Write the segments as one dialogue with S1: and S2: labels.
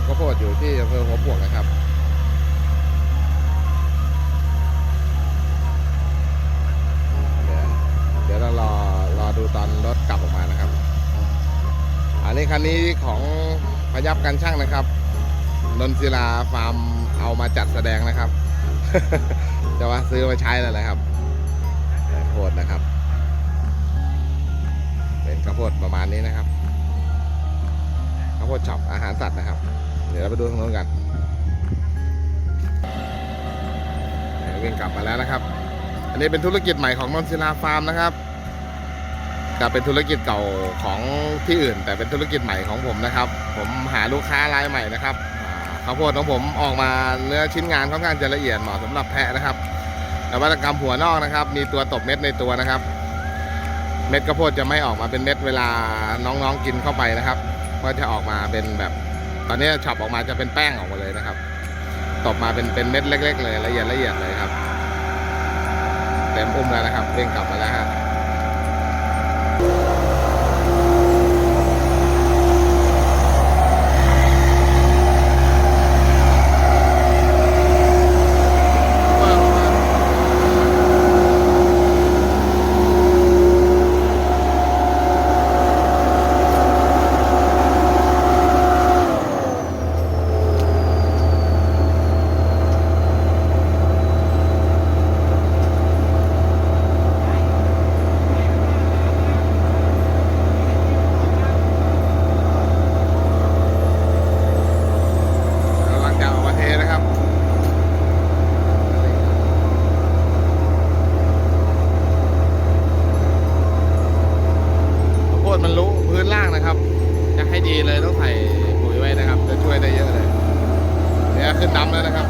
S1: อบข้าวโพดอยู่ที่อำเภอหัวปวกนะครับเดี๋ยวเดี๋ยวเรารอรอดูตอนรถกลับออกมานะครับ อันนี้คันนี้ของพยับกันช่างนะครับนนศิลาฟาร์มเอามาจัดแสดงนะครับ จะว่าซื้อมาใช้แล้วนะครับข้าวโพดนะครับ เป็นข้าวโพดประมาณนี้นะครับ ข้าวโพดช็อปอาหารสัตว์นะครับ เดี๋ยวเราไปดูทางโน้นกันเดี๋ยววิ่งกลับมาแล้วนะครับ อันนี้เป็นธุรกิจใหม่ของนนศิลาฟาร์มนะครับจะเป็นธุรกิจเก่าของที่อื่น แต่เป็นธุรกิจใหม่ของผมนะครับ ผมหาลูกค้ารายใหม่นะครับข้าวโพดของผมออกมาเนื้อชิ้นงานค่อนข้างจะละเอียดเหมาะสำหรับแพะนะครับนวัตกรรมหัวนอกนะครับ มีตัวตบเม็ดในตัวนะครับ เม็ดข้าวโพดจะไม่ออกมาเป็นเม็ดเวลาน้องๆกินเข้าไปนะครับ ก็จะออกมาเป็นแบบ ตอนนี้ช็อปออกมาจะเป็นแป้งออกมาเลยนะครับ ตบมาเป็นเป็นเม็ดเล็ก ๆ เลยละเอียดละเอียดเลยครับ เต็มอุ้มแล้วนะครับเร่งกลับมาแล้วฮะกำลังจะออกมาเทนะครับข้าวโพดมันรู้พื้นล่างนะครับ จะให้ ดีเลยต้องใส่ปุ๋ยไว้นะครับ จะช่วยได้เยอะเลยเนี่ยขึ้นดำแล้วนะครับ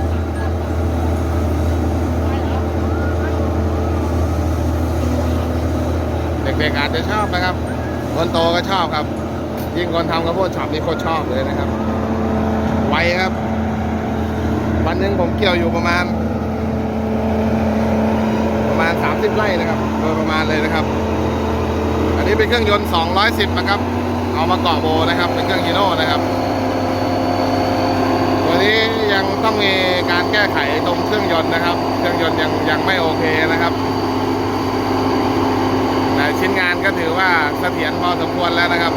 S1: เด็กๆอาจจะชอบนะครับ คนโตก็ชอบครับ ยิ่งคนทำข้าวโพดช็อปนี่โคตรชอบเลยนะครับ ไวครับ วันหนึ่งผมเกี่ยวอยู่ประมาณ ประมาณ 30 ไร่นะครับ โดยประมาณเลยนะครับ อันนี้เป็นเครื่องยนต์ 210 นะครับ เอามาเกาะโบนะครับ เป็นเครื่องฮีโน่นะครับตัวนี้ยังต้องมีการแก้ไขตรงเครื่องยนต์นะครับ เครื่องยนต์ยังยังไม่โอเคนะครับแต่ชิ้นงานก็ถือว่าเสถียรพอสมควรแล้วนะครับ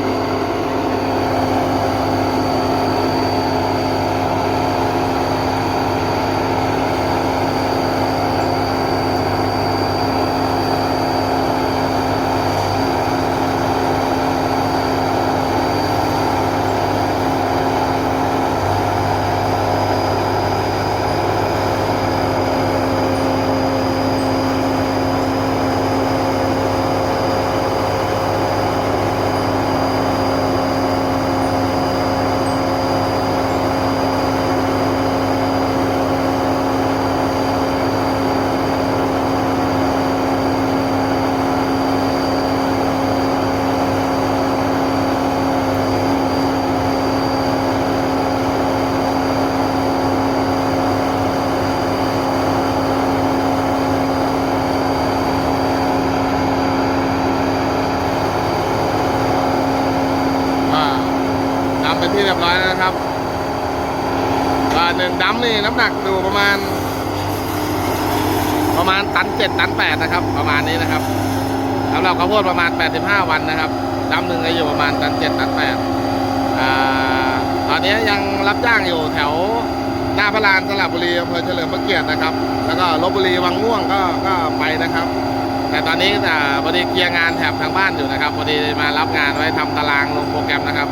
S1: ก็ดำเป็นที่เรียบร้อยแล้วนะครับก็ หนึ่งดำนี่น้ำหนักอยู่ประมาณ ประมาณตันเจ็ดตันแปดนะครับ ประมาณนี้นะครับสำหรับข้าวโพดประมาณ 85 วันนะครับดำหนึ่งก็อยู่ประมาณตันเจ็ดตันแปดอ่าตอนนี้ยังรับจ้างอยู่แถวหน้าพระลานสระบุรีอำเภอเฉลิมพระเกียรตินะครับ แล้วก็ลบบุรีวังม่วงก็ก็ไปนะครับ แต่ตอนนี้อ่าพอดีเคลียร์งานแถบทางบ้านอยู่นะครับพอดีมารับงานไว้ทำตารางลงโปรแกรมนะครับ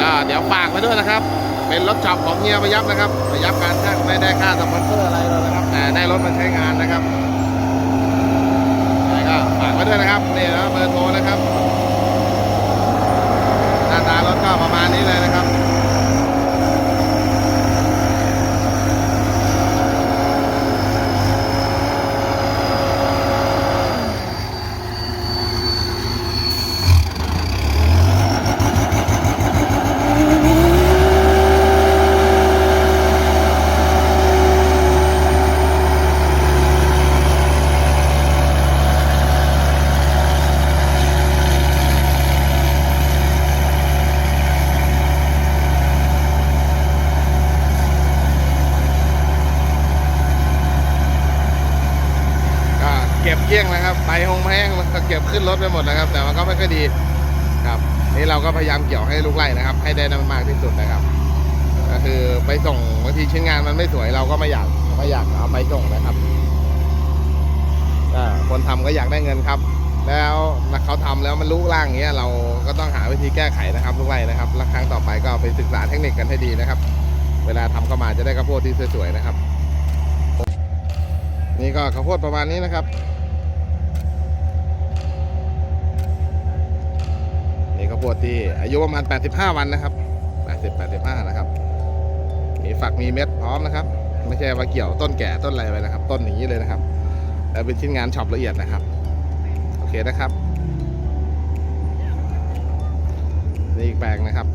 S1: ก็เดี๋ยวฝากไว้ด้วยนะครับ เป็นรถจับของเฮียประยับนะครับประยับการช่างไม่ได้ค่าสปอนเซอร์อะไรเลยนะครับ แต่ได้รถมาใช้งานนะครับยังไงก็ฝากไว้ด้วยนะครับนี่นะเบอร์โทรนะครับหน้าตารถก็ประมาณนี้เลยนะครับ กี้ยงนะครับใบหงแห้งมันก็เก็บขึ้นรถไปหมดนะครับ แต่มันก็ไม่ค่อยดีครับ นี่เราก็พยายามเกี่ยวให้ลูกไร่นะครับ ให้ได้น้ำมากที่สุดนะครับ ก็คือไปส่งบางทีชิ้นงานมันไม่สวยเราก็ไม่อยากไม่อยากเอาไปส่งนะครับคนทำก็อยากได้เงินครับ แล้วเขาทำแล้วมันลุกล่างอย่างเงี้ยเราก็ต้องหาวิธีแก้ไขนะครับลูกไร่นะครับแล้วครั้งต่อไปก็ไปศึกษาเทคนิคกันให้ดีนะครับ เวลาทำเข้ามาจะได้ข้าวโพดที่สวยๆนะครับ นี่ก็ข้าวโพดประมาณนี้นะครับ ที่อายุประมาณ 85 วันนะครับ 80 85 นะครับ มีฝักมีเม็ดพร้อมนะครับ ไม่ใช่ว่าเกี่ยวต้นแก่ต้นอะไรไว้นะครับ ต้นอย่างนี้เลยนะครับแล้วเป็นชิ้นงานช็อปละเอียดนะครับ โอเคนะครับ นี่อีกแปลงนะครับ